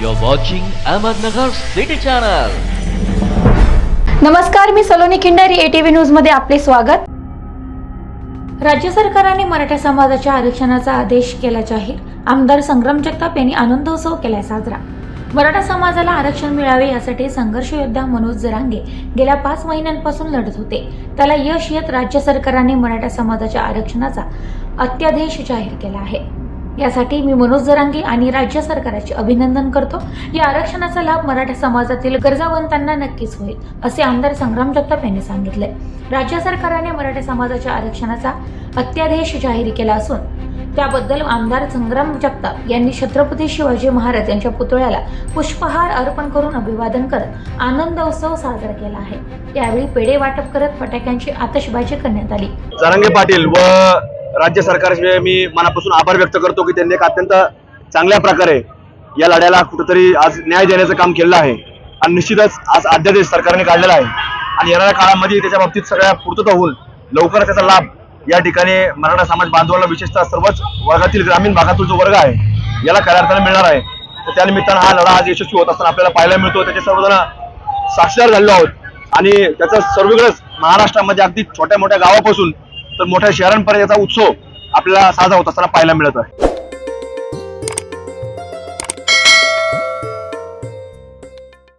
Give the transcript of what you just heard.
You're watching Ahmednagar City Channel. नमस्कार मी Saloni Khindari ATV न्यूजमध्ये आपले स्वागत. राज्य सरकारने मराठा समाजाच्या आरक्षणाचा आदेश केला जाहीर. आमदार संग्राम जगताप यांनी आनंदोत्सव केला साजरा. मराठा समाजाला आरक्षण मिळावे यासाठी संघर्ष योद्धा मनोज जरांगे गेल्या पाच महिन्यांपासून लढत होते. त्याला यश येत राज्य सरकारने मराठा समाजाच्या आरक्षणाचा अत्यादेश जाहीर केला आहे. यासाठी मी मनोज जरांगे आणि राज्य सरकारचे अभिनंदन करतो. या आरक्षणाचा लाभ मराठा समाजातील गरजावंतांना नक्कीच होईल असे आमदार संग्राम जगताप यांनी सांगितले. राज्य सरकारने मराठा समाजाच्या आरक्षणाचा अत्यादेश जाहीर केला असून त्याबद्दल आमदार संग्राम जगताप यांनी छत्रपती शिवाजी महाराज यांच्या पुतळ्याला पुष्पहार अर्पण करून अभिवादन करत आनंद उत्सव साजरा केला आहे. यावेळी पेढे वाटप करत फटाक्यांची आतषबाजी करण्यात आली. जरांगे पाटील व राज्य सरकारचे मी मनापासून आभार व्यक्त करतो की त्यांनी एक अत्यंत चांगल्या प्रकारे या लढ्याला कुठंतरी आज न्याय देण्याचं काम केलेलं आहे. आणि निश्चितच आज अध्यादेश सरकारने काढलेला आहे. आणि येणाऱ्या काळामध्ये त्याच्या बाबतीत सगळ्या पूर्तता होऊन लवकरच त्याचा लाभ या ठिकाणी मराठा समाज बांधवांना विशेषतः सर्वच वर्गातील ग्रामीण भागातील जो वर्ग आहे याला खऱ्या अर्थाने मिळणार आहे. तर त्यानिमित्तानं हा लढा आज यशस्वी होत असताना आपल्याला पाहायला मिळतो. त्याचे सर्वजण साक्षीदार झालेलो आहोत. आणि त्याचा सर्वीकडेच महाराष्ट्रामध्ये अगदी छोट्या मोठ्या गावापासून तर मोठ्या शहरांपर्यंत याचा उत्सव आपल्याला साजरा होत असताना पाहायला मिळत आहे.